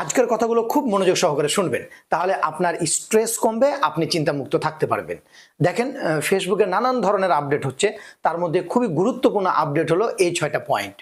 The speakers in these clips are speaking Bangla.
আজকের কথাগুলো খুব মনোযোগ সহকারে শুনবেন। তাহলে আপনার স্ট্রেস কমবে, আপনি চিন্তামুক্ত থাকতে পারবেন। দেখেন ফেসবুকে নানান ধরনের আপডেট হচ্ছে। তার মধ্যে খুবই গুরুত্বপূর্ণ আপডেট হলো এই ছয়টা পয়েন্ট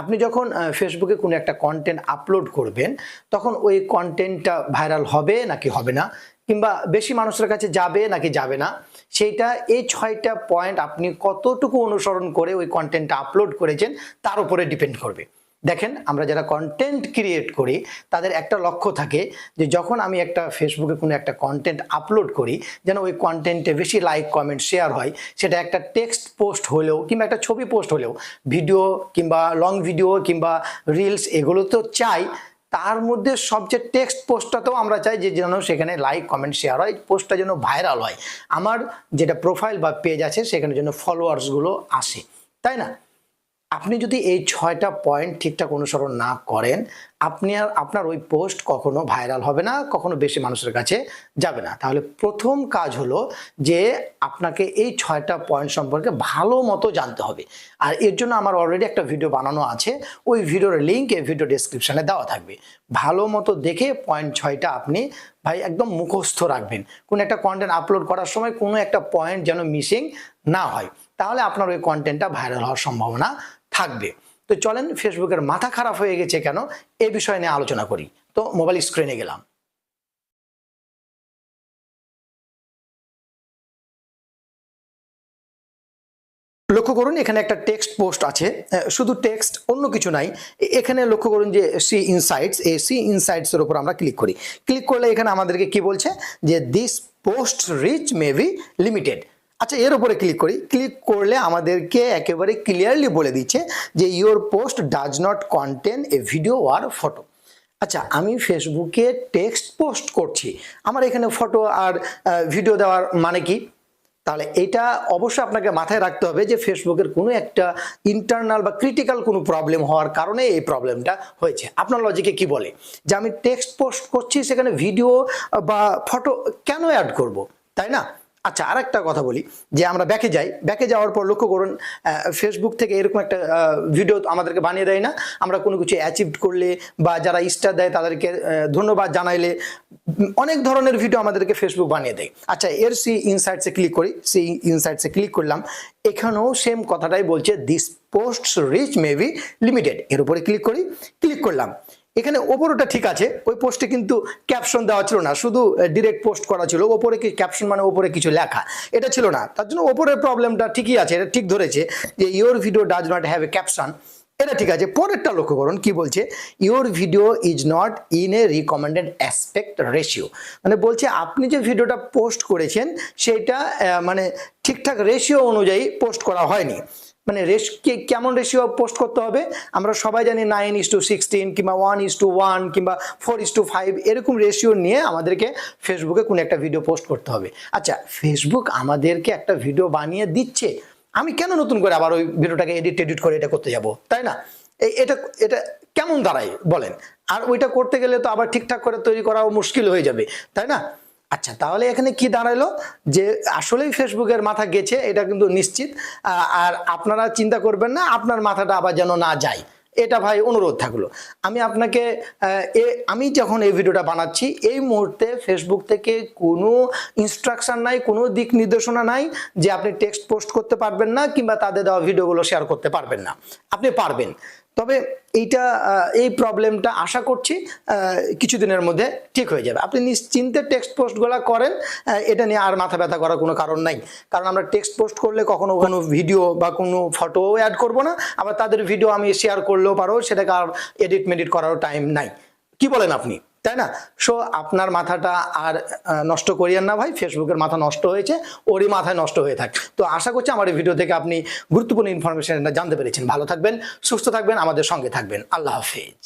আপনি যখন ফেসবুকে কোনো একটা কন্টেন্ট আপলোড করবেন, তখন ওই কন্টেন্টটা ভাইরাল হবে নাকি হবে না? কিংবা বেশি মানুষের কাছে যাবে নাকি যাবে না? সেইটা, এই ছয়টা পয়েন্ট আপনি কতটুকু অনুসরণ করে ওই কন্টেন্টটা আপলোড করেছেন, তার উপরে ডিপেন্ড করবে। দেখেন, আমরা যারা কন্টেন্ট ক্রিয়েট করি, তাদের একটা লক্ষ্য থাকে যে যখন আমি একটা ফেসবুকে কোনো একটা কন্টেন্ট আপলোড করি, যেন ওই কন্টেন্টে বেশি লাইক কমেন্ট শেয়ার হয়, সেটা একটা টেক্সট পোস্ট হলেও কিংবা একটা ছবি পোস্ট হলেও ভিডিও কিংবা লং ভিডিও কিংবা রিলস এগুলো তো চাই, তার মধ্যে সবচেয়ে টেক্সট পোস্টটাতেও আমরা চাই যে যেন সেখানে লাইক কমেন্ট শেয়ার হয় পোস্টটা যেন ভাইরাল হয়। আমার যেটা প্রোফাইল বা পেজ আছে, সেখানে যেন ফলোয়ার্সগুলো আসে, তাই না? আপনি যদি এই ছয়টা পয়েন্ট ঠিকঠাক অনুসরণ না করেন, আপনি আর আপনার ওই পোস্ট কখনো ভাইরাল হবে না, কখনো বেশি মানুষের কাছে যাবে না। তাহলে প্রথম কাজ হলো যে আপনাকে এই ছয়টা পয়েন্ট সম্পর্কে ভালো মতো জানতে হবে। আর এর জন্য আমার অলরেডি একটা ভিডিও বানানো আছে, ওই ভিডিওর লিঙ্ক এই ভিডিও ডেসক্রিপশনে দেওয়া থাকবে। ভালো মতো দেখে পয়েন্ট ছয়টা আপনি ভাই একদম মুখস্থ রাখবেন। কোনো একটা কন্টেন্ট আপলোড করার সময় কোনো একটা পয়েন্ট যেন মিসিং না হয়। তাহলে আপনার ওই কন্টেন্টটা ভাইরাল হওয়ার সম্ভাবনা থাকবে। তো চলেন ফেসবুকের মাথা খারাপ হয়ে গেছে কেন? এ বিষয় নিয়ে আলোচনা করি। তো মোবাইল স্ক্রিনে গেলাম। লক্ষ্য করুন, এখানে একটা টেক্সট পোস্ট আছে। শুধু টেক্সট অন্য কিছু নাই। এখানে লক্ষ্য করুন যে সি ইনসাইটস এই সি ইনসাইটস এর উপর আমরা ক্লিক করি। ক্লিক করলে এখানে আমাদেরকে কি বলছে? যে this post reach may be limited আচ্ছা এর উপরে ক্লিক করি। ক্লিক করলে আমাদেরকে একেবারে ক্লিয়ারলি বলে দিচ্ছে যে your post does not contain a video or photo আচ্ছা আমি ফেসবুকে টেক্সট পোস্ট করছি। আমার এখানে ফটো আর ভিডিও দেওয়ার মানে কি? তাহলে এটা অবশ্যই আপনাকে মাথায় রাখতে হবে যে, ফেসবুকের কোনো একটা ইন্টারনাল বা ক্রিটিক্যাল কোনো প্রবলেম হওয়ার কারণে এই প্রবলেমটা হয়েছে। আপনার লজিকে কি বলে? যে, আমি টেক্সট পোস্ট করছি, সেখানে ভিডিও বা ফটো কেন অ্যাড করব? তাই না? আচ্ছা আর একটা কথা বলি, যে আমরা ব্যাকে যাই। ব্যাকে যাওয়ার পর লক্ষ্য করুন ফেসবুক থেকে এরকম একটা ভিডিও আমাদেরকে বানিয়ে দেয় না। আমরা কোনো কিছু অ্যাচিভ করলে বা যারা স্টার দেয় তাদেরকে ধন্যবাদ জানাইলে অনেক ধরনের ভিডিও আমাদেরকে ফেসবুক বানিয়ে দেয়। আচ্ছা এর সি ইনসাইটসে ক্লিক করি সি ইনসাইটসে ক্লিক করলাম। এখানেও সেম কথাটাই বলছে this post reach may be limited এর উপরে ক্লিক করি ক্লিক করলাম। এখানে ওপরটা ঠিক আছে, ওই পোস্টে কিন্তু ক্যাপশন দেওয়া ছিল না, শুধু ডিরেক্ট পোস্ট করা ছিল, ওপরে কি ক্যাপশন মানে ওপরে কিছু লেখা, এটা ছিল না। তার জন্য ওপরের প্রবলেমটা ঠিকই আছে, এটা ঠিক ধরেছে যে your video does not have a caption এটা ঠিক আছে, পরেরটা লক্ষ্য করুন, কি বলছে? Your video is not in a recommended aspect ratio মানে বলছে, আপনি যে ভিডিওটা পোস্ট করেছেন, সেটা মানে ঠিকঠাক রেশিও অনুযায়ী পোস্ট করা হয়নি। মানে রেশকে কেমন রেশিও পোস্ট করতে হবে? আমরা সবাই জানি নাইন ইস টু সিক্সটিন কিংবা ওয়ান ইস টু ওয়ান কিংবা ফোর ইস টু ফাইভ এরকম রেশিও নিয়ে আমাদেরকে ফেসবুকে কোনো একটা ভিডিও পোস্ট করতে হবে। আচ্ছা ফেসবুক আমাদেরকে একটা ভিডিও বানিয়ে দিচ্ছে। আমি কেন নতুন করে আবার ওই ভিডিওটাকে এডিট এডিট করে এটা করতে যাব? তাই না? এটা এটা কেমন দাঁড়ায় বলেন? আর ওইটা করতে গেলে তো আবার ঠিকঠাক করে তৈরি করাও মুশকিল হয়ে যাবে। তাই না? আচ্ছা তাহলে এখানে কি দাঁড়াল? যে আসলেই ফেসবুকের মাথা গেছে, এটা কিন্তু নিশ্চিত। আর আপনারা চিন্তা করবেন না, আপনার মাথাটা আবার যেন না যায়। এটা ভাই অনুরোধ থাকল। আমি আপনাকে আমি যখন এই ভিডিওটা বানাচ্ছি, এই মুহূর্তে ফেসবুক থেকে কোনো ইনস্ট্রাকশন নাই, কোনো দিক নির্দেশনা নাই যে আপনি টেক্সট পোস্ট করতে পারবেন না কিংবা তাদের দেওয়া ভিডিওগুলো শেয়ার করতে পারবেন না। আপনি পারবেন। তবে এইটা এই প্রবলেমটা আশা করছি কিছু কিছুদিনের মধ্যে ঠিক হয়ে যাবে। আপনি নিশ্চিন্তে টেক্সট পোস্টগুলো করেন এটা নিয়ে আর মাথা ব্যথা করার কোনো কারণ নাই। কারণ আমরা টেক্সট পোস্ট করলে কখনো কোনো ভিডিও বা কোনো ফটোও অ্যাড করব না। আবার তাদের ভিডিও আমি শেয়ার করলেও পারো, সেটাকে আর এডিট মেডিট করারও টাইম নাই। কি বলেন আপনি? তাই না? সো আপনার মাথাটা আর নষ্ট করিয়েন না ভাই। ফেসবুকের মাথা নষ্ট হয়েছে, ওরই মাথায় নষ্ট হয়ে থাকে। তো আশা করছি আমার এই ভিডিও থেকে আপনি গুরুত্বপূর্ণ ইনফরমেশন জানতে পেরেছেন। ভালো থাকবেন, সুস্থ থাকবেন, আমাদের সঙ্গে থাকবেন। আল্লাহ হাফেজ।